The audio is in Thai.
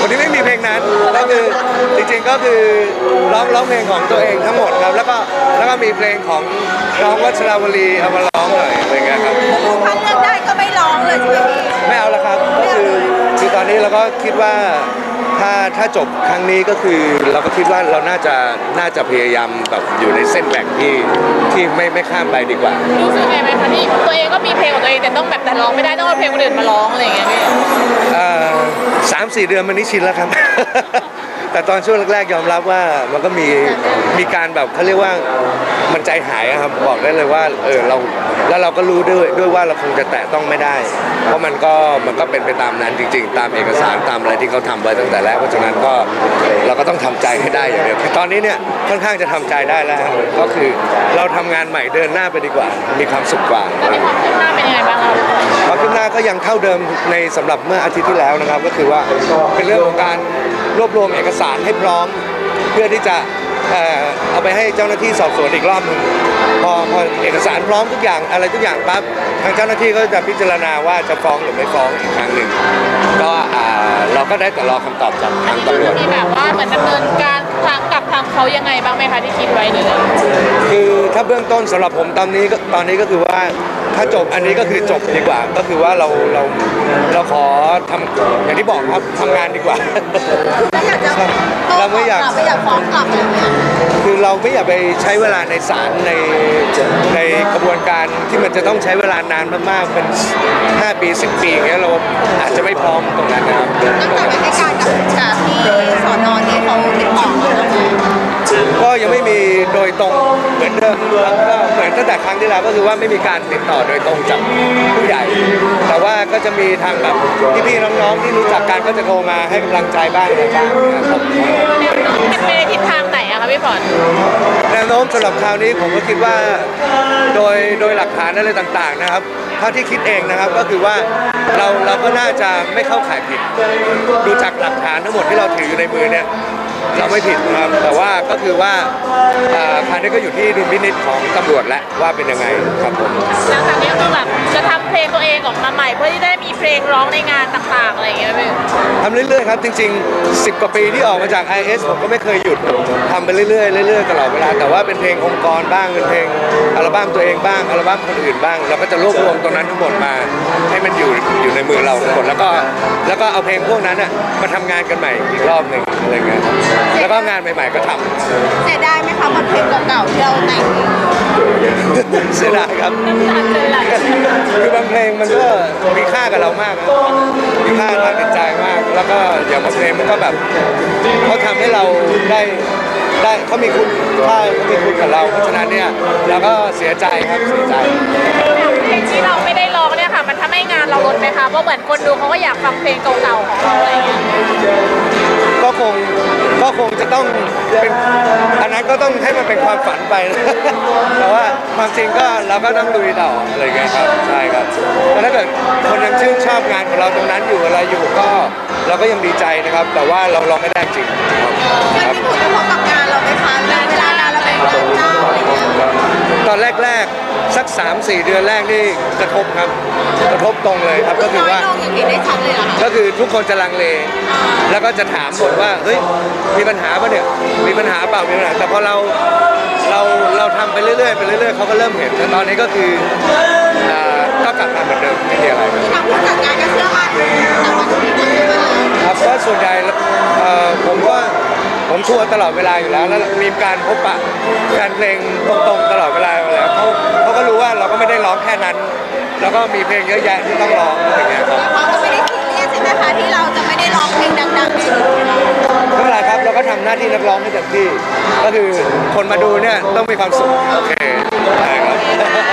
วันนี้ไม่มีเพลงนั้นก็คือจริงๆก็คือร้องร้องเพลงของตัวเองทั้งหมดครับ แล้วก็แล้วก็มีเพลงของน้องวัชราวลีเอามาร้องหน่อยอะไรเงี้ยครับถ้าเลือกได้ก็ไม่ร้องเลยใช่ไหมพี่ไม่เอาละครับก็คือคือตอนนี้เราก็คิดว่าถ้าถ้าจบครั้งนี้ก็คือเราก็คิดว่าเราน่าจะน่าจะพยายามแบบ อยู่ในเส้นแบ่งที่ที่ไม่ไม่ข้ามไปดีกว่า รู้สึกไงไหมคะที่ตัวเองก็มีเพลงของตัวเองแต่ต้องแบบแต่ร้องไม่ได้ต้องเอาเพลงคนอื่นมาร้องอะไรอย่างเงี้ยพี่ เอ่อสามสี่เดือนมันนี้ชินแล้วครับ แต่ตอนช่วงแรกๆยอมรับว่ามันก็มีมีการแบบเขาเรียกว่ามันใจหายอะครับบอกได้เลยว่าเออเราแล้วเราก็รู้ด้วยด้วยว่าเราคงจะแตะต้องไม่ได้ เพราะมันก็มันก็เป็นไปตามนั้นจริง ๆ ตามเอกสารตามอะไรที่เขาทำไว้ตั้งแต่แรกเพราะฉะนั้นก็เราก็ต้องทำใจให้ได้อย่างเดียวคือตอนนี้เนี่ยค่อนข้างจะทำใจได้แล้วครับก็คือเราทำงานใหม่เดินหน้าไปดีกว่า มีความสุขกว่าตอนนี้ความคืบหน้าเป็นยังไงบ้างครับความคืบหน้าก็ยังเท่าเดิมในสำหรับเมื่ออาทิตย์ที่แล้วนะครับ ก็คือว่าเป็นเรื่องของการ รวบรวมเอกสารให้พร้อม เพื่อที่จะเออเอาไปให้เจ้าหน้าที่สอบสวนอีกรอบหนึ่งพอพอเอกสารพร้อมทุกอย่างอะไรทุกอย่างปั๊บทางเจ้าหน้าที่ก็จะพิจารณาว่าจะฟ้องหรือไม่ฟ้องอีกครั้งหนึ่งก็อ่าเราก็ได้แต่รอคำตอบจากทางตำรวจมีแบบว่าเหมือนดำเนินการทางกับทางเขายังไงบ้างไหมคะที่คิดไว้หาเบื้องต้นสำหรับผมตอนนี้ก็ตอนนี้ก็คือว่าถ้าจบอันนี้ก็คือจบดีกว่า ก็คือว่าเราเราเราขอทำอย่างที่บอกครับทำงานดีกว่าไม่อยากจะโต้เราไม่อยากกลับไม่อยากฟ้องกลับอะไรอย่างเงี้ยคือเราไม่อยากไปใช้เวลาในศาลในในกระบวนการที่มันจะต้องใช้เวลานานมากๆเป็น 5 ปี 10 ปีอย่างเงี้ยเราอาจจะไม่พร้อมตรงนั้นนะครับตั้งแต่ไปให้การกับ เดิมก็เหมือนตั้งแต่ครั้งที่แล้วก็คือว่าไม่มีการติดต่อโดยตรงจากผู้ใหญ่ แต่ว่าก็จะมีทางแบบพี่ๆน้องๆที่รู้จักกันก็จะโทรมาให้กำลังใจบ้างอะไรบ้างนะครับเป็นไปในทิศทางไหนอะคะพี่บอลแนวโน้มสำหรับคราวนี้ผมก็คิดว่าโดยโดยหลักฐานอะไรต่างๆนะครับเท่าที่คิดเองนะครับก็คือว่าเราเราก็น่าจะไม่เข้าข่ายผิด ดูจากหลักฐานทั้งหมดที่เราถืออยู่ในมือเนี่ย เราไม่ผิดนะครับ แต่ว่าก็คือว่าอ่าคราวนี้ก็อยู่ที่ดุลพินิจของตำรวจแล้วว่าเป็นยังไงครับผมหลังจากนี้ก็คือแบบจะทำเพลงตัวเองออกมาใหม่ เพื่อที่ได้มีเพลงร้องในงานต่างๆอะไรอย่างเงี้ยพี่ทำเรื่อยๆครับจริง ๆ 10 กว่าปีที่ออกมาจาก IS ผมก็ไม่เคยหยุดทำไปเรื่อยๆเรื่อยๆตลอดเวลาแต่ว่าเป็นเพลงองค์กรบ้างเป็นเพลงอัลบั้มตัวเองบ้างอัลบั้มคนอื่นบ้างเราก็จะรวบรวมตรงนั้นทั้งหมดมาให้มันอยู่อยู่ในมือเราทั้งหมดแล้วก็แล้วก็เอาเพลงพวกนั้นน่ะมาทำงานกันใหม่อีกรอบหนึ่งอะไรเงี้ยครับแล้วก็งานใหม่ ๆ ก็ทำเสียดายไหมคะบทเพลงเก่าๆที่เราแต่งเสียดายครับ น้ำตาจะไหลคือบางเพลงมันก็มีค่ากับเรามากนะมีค่าทางจิตใจมาก แล้วก็อย่างบางเพลงมันก็แบบเขาทำให้เราได้ได้เขามีคุณค่าเขามีคุณกับเรา เพราะฉะนั้นเนี่ยเราก็เสียใจครับเสียใจ เพลงที่เราไม่ได้ร้องเนี่ยค่ะ มันทำให้งานเราลดไหมคะเพราะเหมือนคนดูเขาก็อยากฟังเพลงเก่าๆของเราอะไรอย่างเงี้ยก็คง ก็คงจะต้องเป็นอันนั้นก็ต้องให้มันเป็นความฝันไปนะแต่ว่าความจริงก็เราก็ต้องลุยต่ออะไรอย่างเงี้ยครับใช่ครับแต่ถ้าเกิดคนยังชื่นชอบงานของเราตรงนั้นอยู่อะไรอยู่ก็เราก็ยังดีใจนะครับ แต่ว่าเราลองไม่ได้จริงครับมันไม่ถูกต้องกับงานเราไหม สัก 3-4 เดือนแรกนี่กระทบครับ กระทบตรงเลยครับก็คือน้อยว่าลงอย่างเห็นได้ชัดเลยเหรอคะก็คือทุกคนจะลังเล แล้วก็จะถามหมดว่า เฮ้ย มีปัญหาปะเนี่ย มีปัญหาเปล่า มีปัญหา แต่พอเรา เรา เราทำไปเรื่อยๆ ไปเรื่อยๆ เขาก็เริ่มเห็นแต่ตอนนี้ก็คืออ่าก็กลับมาเหมือนเดิมไม่มีอะไรครับ ทางผู้จัดงานก็เชื่อมั่นแต่ว่าจะมีผลกระทบครับก็ส่วนใหญ่เอ่อผมก็ผมทัวร์ตลอดเวลาอยู่แล้ว แล้วมีการพบปะแฟนเพลงตรงๆตลอดเวลาอยู่แล้ว แล้วก็มีเพลงเยอะแยะที่ต้องร้องอะไรอย่างเงี้ยครับเราไม่ได้ซีเรียสใช่ไหมคะที่เราจะไม่ได้ร้องเพลงดังๆในฤดูร้อนไม่เป็นไรครับเราก็ทำหน้าที่นักร้องให้เต็มที่ ก็คือคนมาดูเนี่ยต้องมีความสุขโอเคได้ครับ